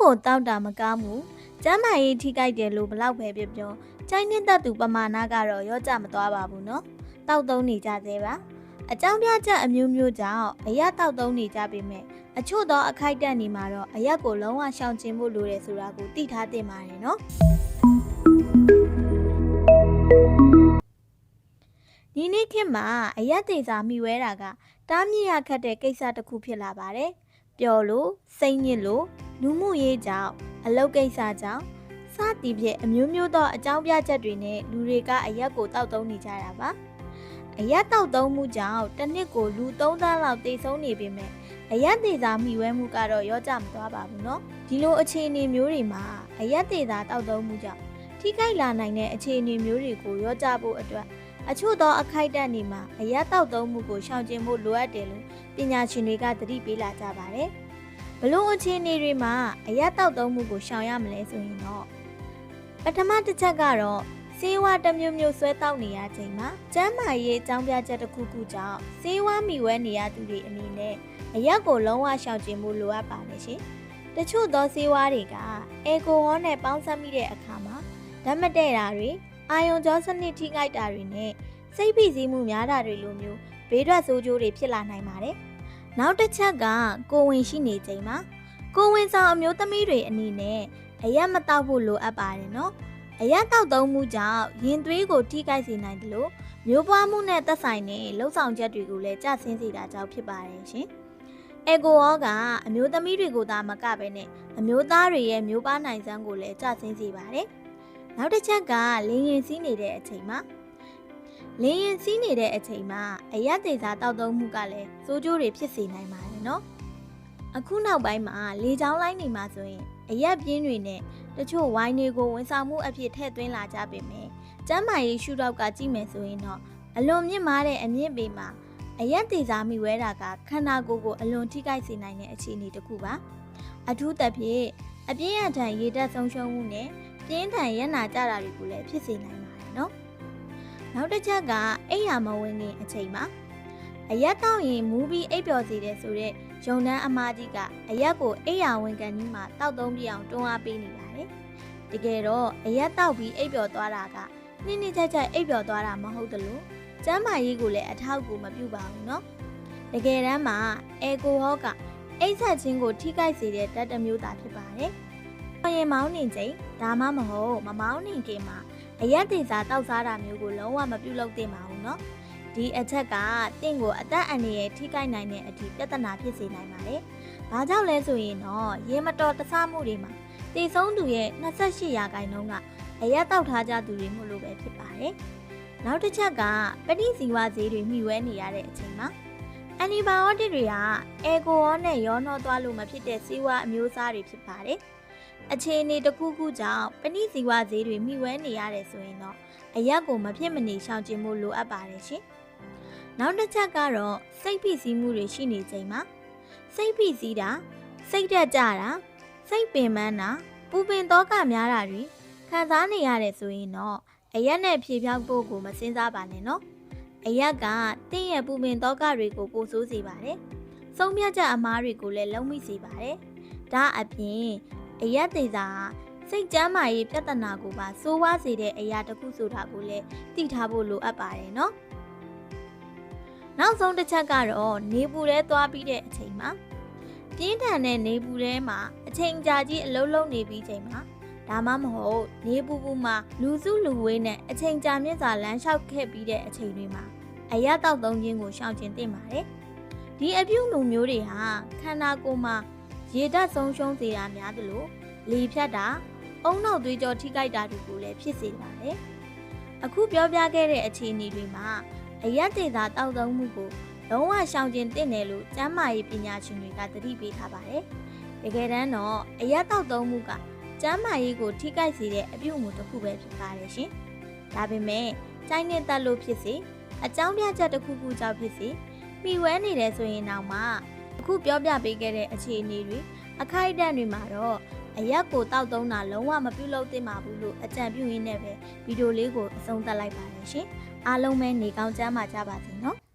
ကိုတောက်တာမကောင်းဘူးကျမ်းမာရေးထိကြိုက်တယ်လို့ဘလောက်ပဲပြောပြောကျိုင်းနှစ်သက်သူပမာဏကတော့ရောကြမသွားပါဘူးနော်တောက်သုံးနေကြသေးပါအကြောင်းပြချက်အမျိုးမျိုးကြောင့်အရက်တောက်သုံးနေကြပေမဲ့အချို့သောအခိုက်အတန့်နေမှာတော့အရက်ကိုလုံးဝရှောင်ကျဉ်ဖို့လိုတယ်ဆိုတာကိုသိထားသင့်ပါတယ်နော်ဒီနေ့ခေတ်မှာအရက်သေးစာမိဝဲတာကတားမြစ်ရခတ်တဲ့ကိစ္စတစ်ခုဖြစ်လာပါတယ် ပျော်လို့စိတ်ညစ်လို့လူမှုရေးကြောင့်အလုပ်ကိစ္စကြောင့်စသည်ဖြင့်အမျိုးမျိုးသောအကြောင်းပြချက်တွေနဲ့လူတွေကအရက်ကိုတောက်သုံးနေကြတာပါအရက်တောက်သုံးမှုကြောင့်တစ်နှစ်ကိုလူ3သန်းလောက်သေဆုံးနေပေမဲ့အရက်သေးစာမိဝဲမှုကတော့ရောကြမသွားပါဘူးเนาะဒီလိုအခြေအနေမျိုးတွေမှာအရက်သေးစာတောက်သုံးမှုကြောင့်ထိခိုက်လာနိုင်တဲ့အခြေအနေမျိုးတွေကိုရောကြဖို့အတွက် အချို့သောအခိုက်အတန့်တွေမှာအရက်တောက်သုံးမှုကိုရှောင်ကျဉ်ဖို့လိုအပ်တယ်လို့ပညာရှင်တွေကသတိပေးလာကြပါတယ်ဘလို့အခြေအနေတွေမှာအရက်တောက်သုံးမှုကိုရှောင်ရမလဲဆိုရင်တော့ပထမတစ်ချက်ကတော့စေဝါတစ်မျိုးမျိုးဆွဲတောက်နေရချိန်မှာကျန်းမာရေးအကြောင်းပြချက်တစ်ခုခုကြောင့်စေဝါမိဝဲနေရသူတွေအနေနဲ့အရက်ကိုလုံးဝရှောင်ကျဉ်ဖို့လိုအပ်ပါတယ်ရှင်။တချို့သောစေဝါတွေကအေကိုဟောနဲ့ပေါင်းစပ်မိတဲ့အခါမှာဓာတ်မတည့်တာတွေ အာယုံကြောစနစ်ထိခိုက်တာတွေနဲ့စိတ်ဖိစီးမှုများတာတွေလိုမျိုးဘေးထွက်ဆိုးကျိုးတွေဖြစ်လာနိုင်ပါတယ်။နောက်တစ်ချက်ကကိုဝင်ရှိနေချိန်မှာကိုဝင်ဆောင်အမျိုးသမီးတွေအနေနဲ့အရက်မတောက်ဖို့လိုအပ်ပါတယ်နော်။အရက်တောက်သုံးမှုကြောင့်ရင်သွေးကိုထိခိုက်စေနိုင်တယ်လို့မျိုးပွားမှုနဲ့သက်ဆိုင်တဲ့လှုပ်ဆောင်ချက်တွေကိုလည်းကြဆင်းစေတာကြောင့်ဖြစ်ပါတယ်ရှင်။အေကိုရောကအမျိုးသမီးတွေကိုသာမကပဲနဲ့အမျိုးသားတွေရဲ့မျိုးပါနိုင်စမ်းကိုလည်းကြဆင်းစေပါတယ်။ နောက်တစ်ချက်ကလင်းရင်စီးနေတဲ့အချိန်မှာလင်းရင်စီးနေတဲ့အချိန်မှာအရက်သေးစားတောက်သုံးမှုကလည်းစိုးကျိုးတွေဖြစ်စေနိုင်ပါတယ်နော်။အခုနောက်ပိုင်းမှာလေချောင်းလိုင်းနေမှာဆိုရင်အရက်ပြင်းတွေနဲ့တချို့ဝိုင်းတွေကိုဝန်ဆောင်မှုအဖြစ်ထည့်သွင်းလာကြပေမယ့်ကျမ်းမာရေးရှုထောက်ကကြည့်မယ်ဆိုရင်တော့အလွန်မြင့်မားတဲ့အမြင့်ပေမှာအရက်သေးစားမိဝဲတာကခန္ဓာကိုယ်ကိုအလွန်ထိခိုက်စေနိုင်တဲ့အခြေအနေတစ်ခုပါအထူးသဖြင့်အပြင်းအထန်ရေတက်ဆုံးရှုံးမှုနဲ့ ပြင်းထန်ရနာကြတာတွေကိုလည်းဖြစ်စေနိုင်ပါတယ်နော်နောက်တစ်ချက်ကအိပ်ရာမဝင်ခင်အချိန်မှာအရက်တောက်ရင်မူးပြီးအိပ်ပျော်စေတယ်ဆိုတော့ယုံတန်းအမကြီးကအရက်ကိုအိပ်ရာဝင်ကန်ကြီးမှာတောက်သုံးပြအောင်တွန်းအားပေးနေပါတယ်တကယ်တော့အရက်တောက်ပြီးအိပ်ပျော်သွားတာကနှင်းနှင်းကြိုက်ကြိုက်အိပ်ပျော်သွားတာမဟုတ်သလိုကျမ်းမာရေးကိုလည်းအထောက်အကူမပြုပါဘူးနော်တကယ်တမ်းမှာအေကိုဟောကအိပ်ဆက်ခြင်းကိုထိခိုက်စေတဲ့ဓာတ်တစ်မျိုးသာဖြစ်ပါတယ်။ ။ရင်မောင်းနေချိန်ဒါမှမဟုတ်မမောင်းနေခင်မှာအရက်သေးစားတောက်စားတာမျိုးကိုလုံးဝမပြုလုပ်သင့်ပါဘူးနော်။ဒီအချက်ကတင့်ကိုအသက်အန္တရာယ်ထိခိုက်နိုင်တဲ့အထိပြဿနာဖြစ်စေနိုင်ပါတယ်။ဘာကြောင့်လဲဆိုရင်တော့ရေမတော်တဆမှုတွေမှာတည်ဆုံးသူရဲ့28ရာခိုင်နှုန်းကအရက်တောက်ထားကြသူတွေမို့လို့ပဲဖြစ်ပါတယ်။နောက်တစ်ချက်ကပဋိဇီဝဈေးတွေမှီဝဲနေရတဲ့အချိန်မှာအန်တီဘိုယောတစ်တွေကအေဂိုရောနဲ့ရောနှောသွားလို့မဖြစ်တဲ့ဆေးဝါးအမျိုးအစားတွေဖြစ်ပါတယ်။ အခြေအနေတစ်ခုခုကြောင့်ပဋိဇီဝဈေးတွေမှီဝဲနေရတယ်ဆိုရင်တော့အရက်ကိုမဖြစ်မနေရှောင်ကျဉ်ဖို့လိုအပ်ပါတယ်ရှင်။နောက်တစ်ချက်ကတော့စိတ်ဖိစီးမှုတွေရှိနေချိန်မှာစိတ်ဖိစီးတာစိတ်တက်ကြတာစိတ်ပင်ပန်းတာပူပင်သောကများတာတွေခံစားနေရတယ်ဆိုရင်တော့အရက်နဲ့ဖြေဖြောက်ဖို့ကိုမစင်စားပါနဲ့နော်အရက်ကတင့်ရဲ့ပူပင်သောကတွေကိုပိုဆိုးစေပါတယ်ဆုံးဖြတ်ချက်အမားတွေကိုလည်းလုံးမိစေပါတယ်ဒါအပြင် အရက်သေးစာစိတ်ကြမ်းမာရေးပြဿနာကိုပါစိုးဝါးစေတဲ့အရာတစ်ခုဆိုတာကိုလည်းသိထားဖို့လိုအပ်ပါတယ်နော်နောက်ဆုံးတစ်ချက်ကတော့နေပူထဲသွားပြီးတဲ့အချိန်မှာပြင်းထန်တဲ့နေပူထဲမှာအချိန်ကြာကြီးအလုံးလုံးနေပြီးချိန်မှာဒါမှမဟုတ်နေပူပူမှာလူစုလူဝေးနဲ့အချိန်ကြာမြင့်စွာလမ်းလျှောက်ခဲ့ပြီးတဲ့အချိန်တွေမှာအရက်တောက်သုံးခြင်းကိုရှောင်ကျဉ်သင့်ပါတယ်။ဒီအပြုအမူမျိုးတွေဟာခန္ဓာကိုယ်မှာ ရေဓာတ်ဆုံးရှုံးစေတာများသလိုလေဖြတ်တာအုံနောက်သွေးကြောထိခိုက်တာတွေကိုလည်းဖြစ်စေပါတယ်။အခုပြောပြခဲ့တဲ့အခြေအနေတွေမှာအရက်ဒေတာတောက်သုံးမှုကိုလုံးဝရှောင်ကျဉ်သင့်တယ်လို့ကျန်းမာရေးပညာရှင်တွေကသတိပေးထားပါတယ်။တကယ်တမ်းတော့အရက်တောက်သုံးမှုကကျမ်းမာရေးကိုထိခိုက်စေတဲ့အပြုအမူတစ်ခုပဲဖြစ်ပါတယ်ရှင်။ဒါပေမဲ့ကျိုင်းနဲ့တက်လို့ဖြစ်စေအကြောင်းပြချက်တစ်ခုခုကြောင့်ဖြစ်စေမိဝဲနေတယ်ဆိုရင်တော့မှ အခုပြောပြပေးခဲ့တဲ့အခြေအနေတွေအခိုက်အတန့်တွေမှာတော့အရက်ကိုတောက်သုံးတာလုံးဝမပြုလုပ်သင့်ပါဘူးလို့အကြံပြုရင်းနဲ့ပဲဗီဒီယိုလေးကိုအဆုံးသတ်လိုက်ပါတယ်ရှင်။အားလုံးပဲနေကောင်းကြမှာကြပါစေနော်။